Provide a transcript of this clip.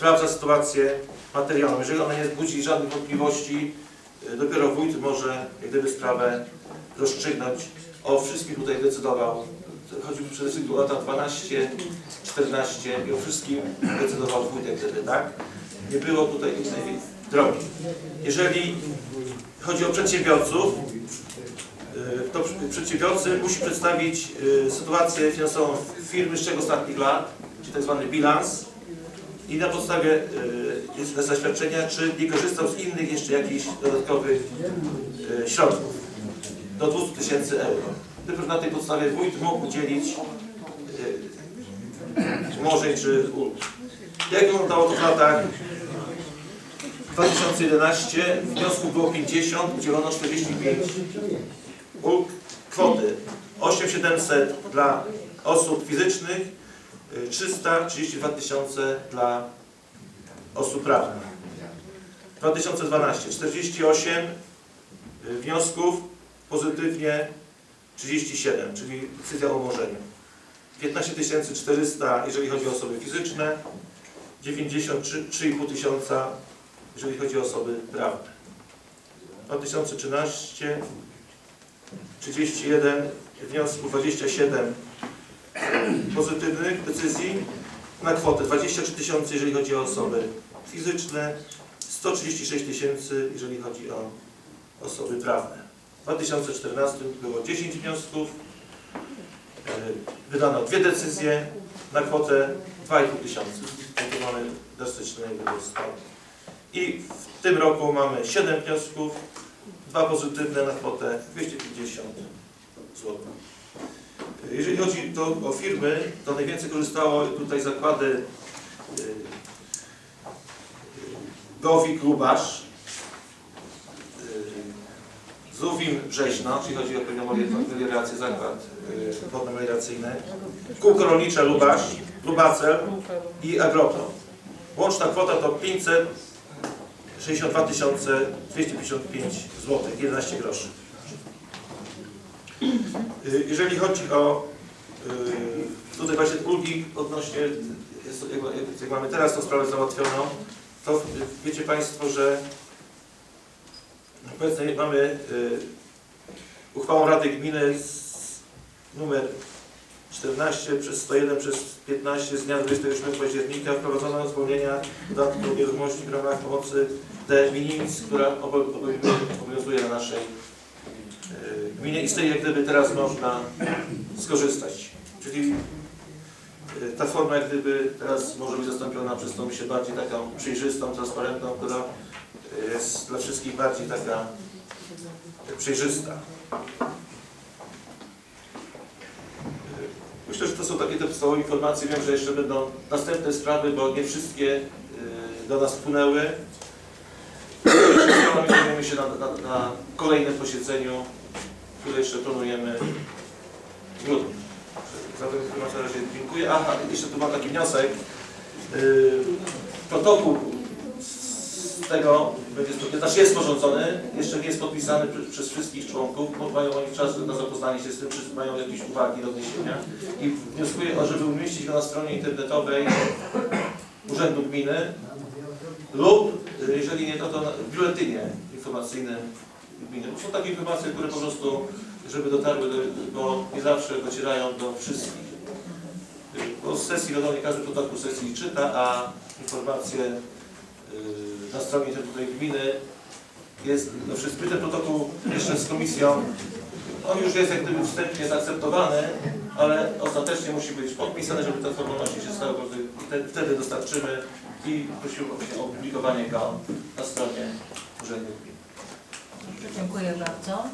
sprawdza sytuację materialną. Jeżeli ona nie budzi żadnych wątpliwości, y, dopiero wójt może jak gdyby sprawę rozstrzygnąć. O wszystkim tutaj decydował. Chodzi przede wszystkim o lata 12, 14 i o wszystkim decydował wójt jak gdyby, tak? Nie było tutaj innej drogi. Jeżeli chodzi o przedsiębiorców, y, to przedsiębiorcy musi przedstawić y, sytuację finansową firmy z trzech ostatnich lat, czyli tak zwany bilans i na podstawie y, jest te zaświadczenia, czy nie korzystał z innych jeszcze jakichś dodatkowych y, środków do 200 tysięcy euro. Dopiero na tej podstawie wójt mógł udzielić y, umorzeń czy ulg. Jak wyglądało to w latach 2011 wniosków było 50, udzielono 45 ulg kwoty 8700 dla osób fizycznych, 332 tysiące dla osób prawnych. 2012 48 y, wniosków, pozytywnie 37, czyli decyzja o umorzeniu. 15 400 jeżeli chodzi o osoby fizyczne, 93,5 tysiąca jeżeli chodzi o osoby prawne. 2013 31 wniosków, 27 pozytywnych decyzji na kwotę 23 tysiące, jeżeli chodzi o osoby fizyczne, 136 tysięcy, jeżeli chodzi o osoby prawne. W 2014 było 10 wniosków, e, wydano dwie decyzje na kwotę 2,5 tysiąca. Tu mamy drastyczny stan. I w tym roku mamy 7 wniosków, dwa pozytywne na kwotę 250 zł. Jeżeli chodzi to o firmy, to najwięcej korzystało tutaj zakłady y, y, Gowik Lubasz, y, Zuwim Brzeźno, czyli chodzi o pewną meliorację, zakład y, wodno-melioracyjny, Kółko Rolnicze Lubasz, Lubacel i Agroprom. Łączna kwota to 500 62 255 zł, 11 groszy. Y, Jeżeli chodzi o y, tutaj właśnie ulgi odnośnie, jak, mamy teraz tą sprawę załatwioną, to wiecie Państwo, że obecnie mamy y, uchwałą Rady Gminy numer 14 przez 101 przez 15 z dnia 28 października wprowadzono zwolnienia dodatku od nieruchomości w ramach pomocy de minimis, która obo- obowiązuje- obowiązuje na naszej e, gminie i z tej jak gdyby teraz można skorzystać. Czyli e, ta forma jak gdyby teraz może być zastąpiona przez tą myślę bardziej taką przejrzystą, transparentną, która e, jest dla wszystkich bardziej taka e, przejrzysta. Myślę, że to są takie te podstawowe informacje. Wiem, że jeszcze będą następne sprawy, bo nie wszystkie do nas wpłynęły. Zajmiemy się na, na, na kolejnym posiedzeniu, które jeszcze planujemy w grudniu. Za tę informację na razie dziękuję. Aha, jeszcze tu mam taki wniosek. Y, Protokół z tego będzie, znaczy jest sporządzony, jeszcze nie jest podpisany pr- przez wszystkich członków, bo mają oni czas na zapoznanie się z tym, czy mają jakieś uwagi do wniesienia. I wnioskuję, żeby umieścić go na stronie internetowej Urzędu Gminy lub, y, jeżeli nie to, to w biuletynie informacyjnym gminy. Bo Są takie informacje, które po prostu, żeby dotarły, do, bo nie zawsze docierają do wszystkich. Bo z sesji, wiadomo, nie każdy protokół sesji czyta, a informacje y, na stronie internetowej gminy jest no, wszystko. Ten protokół jeszcze z komisją, on już jest jak gdyby wstępnie zaakceptowany, ale ostatecznie musi być podpisany, żeby te formalności się stały, wtedy dostarczymy i prosimy o opublikowanie go na stronie Urzędu Gminy. Dziękuję bardzo.